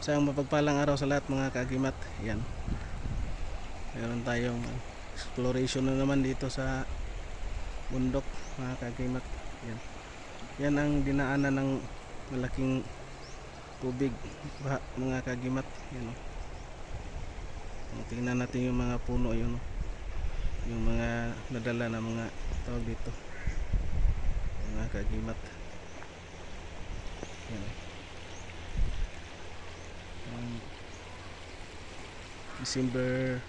Isang mapagpalang araw sa lahat mga kagimat. Yan. Meron tayong exploration na naman dito sa bundok mga kagimat. Yan. Yan ang dinaanan ng malaking tubig baha, mga kagimat. Yan o. O, Tingnan natin yung mga puno yun. o. Yung mga nadala na mga tawag dito. Mga kagimat. Yan. Um, December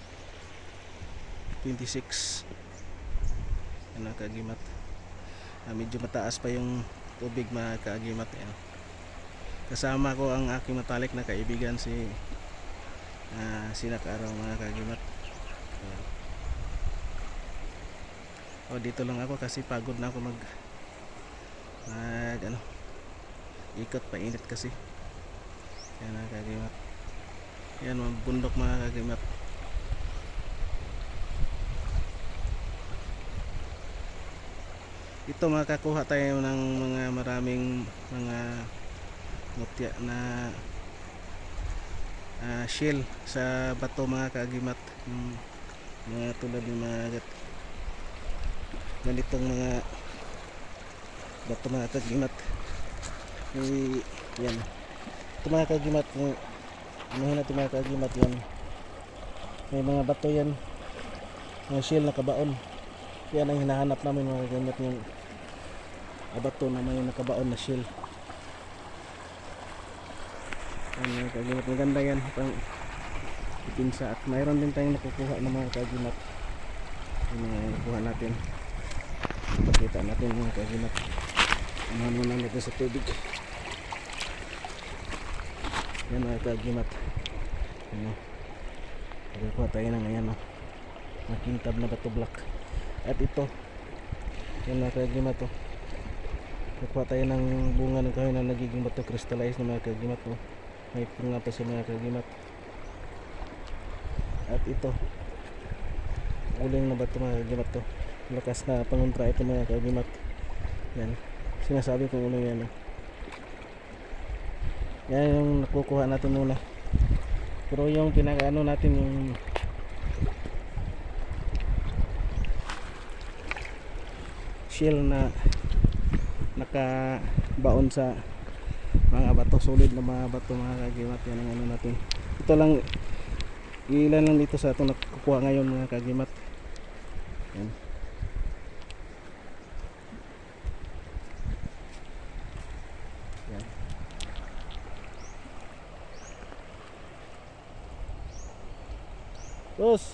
26 yan ang kaagimat. Ah, medyo mataas pa yung tubig mga kaagimat yan. kasama ko ang aking matalik na kaibigan si uh, Sinak mga kaagimat. Ayan. oh, dito lang ako kasi pagod na ako mag mag ano ikot painit kasi. Yan mga kagimat yan mga bundok mga kagimat ito makakuha tayo ng mga maraming mga mutya na ah, shell sa bato mga kagimat yung mga tulad ng mga ganitong mga bato mga kagimat Eh, yan. Ito mga kagimat yung Anuhin natin mga kagimat yan. May mga bato yan. Mga shell na kabaon. Yan ang hinahanap namin mga kagimat yung ah, bato na may nakabaon na shell. Yan mga kagimat. Maganda yan. Pang ipinsa. At mayroon din tayong nakukuha ng mga kagimat. Yung mga nakuha natin. Pakita natin mga kagimat. Unahan mo namin ito sa tubig. Yan mga kagimat. Ano? Nagkakuha tayo ng ayan o. Makintab na bato black. At ito. Yan mga kagimat o. Nagkuha tayo ng bunga ng kahoy na nagiging bato crystallize na mga kagimat o. May punga pa sa mga kagimat. At ito. Uling na bato mga kagimat to. Lakas na panguntra ito mga kagimat. Yan. Sinasabi kong uling yan o. Yan yung nakukuha natin muna. Pero yung pinakaano natin yung shell na nakabaon sa mga bato solid na mga bato mga kagimat. Yan ang ano natin. Ito lang ilan lang dito sa itong nakukuha ngayon mga kagimat. Yan Terus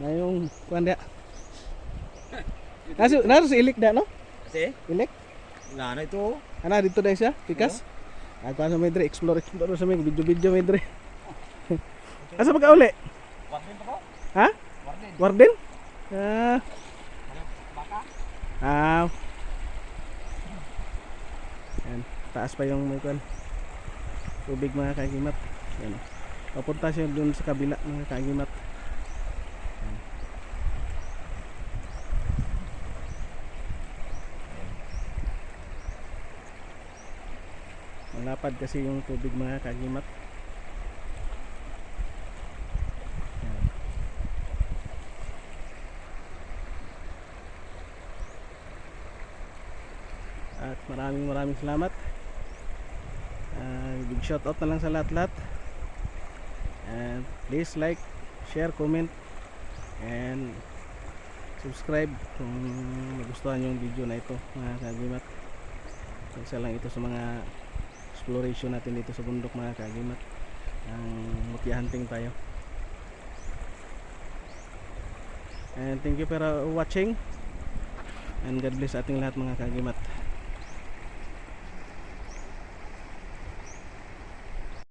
na yung kuan dia. Nasu nasu si ilik da no? Kasi, Ilik. wala na ito. Ana dito dai siya, pikas. Ako sa medre explore explore sa may video video medre. Asa pa ka uli? Warden pa ko? Ha? Warden. Warden? Ah, Baka? ah. Yan, taas pa yung may kuan. Tubig mga kagimat. Yan. Papunta siya dun sa kabila mga kagimat. Malapad kasi yung tubig mga kagimat. At maraming maraming salamat. Ah, big shout out na lang sa lahat-lahat. And please like, share, comment, and subscribe kung nagustuhan yung video na ito mga kagimat. Isa lang ito sa mga exploration natin dito sa bundok mga kagimat. Ang mutya hunting tayo. And thank you for watching. And God bless ating lahat mga kagimat.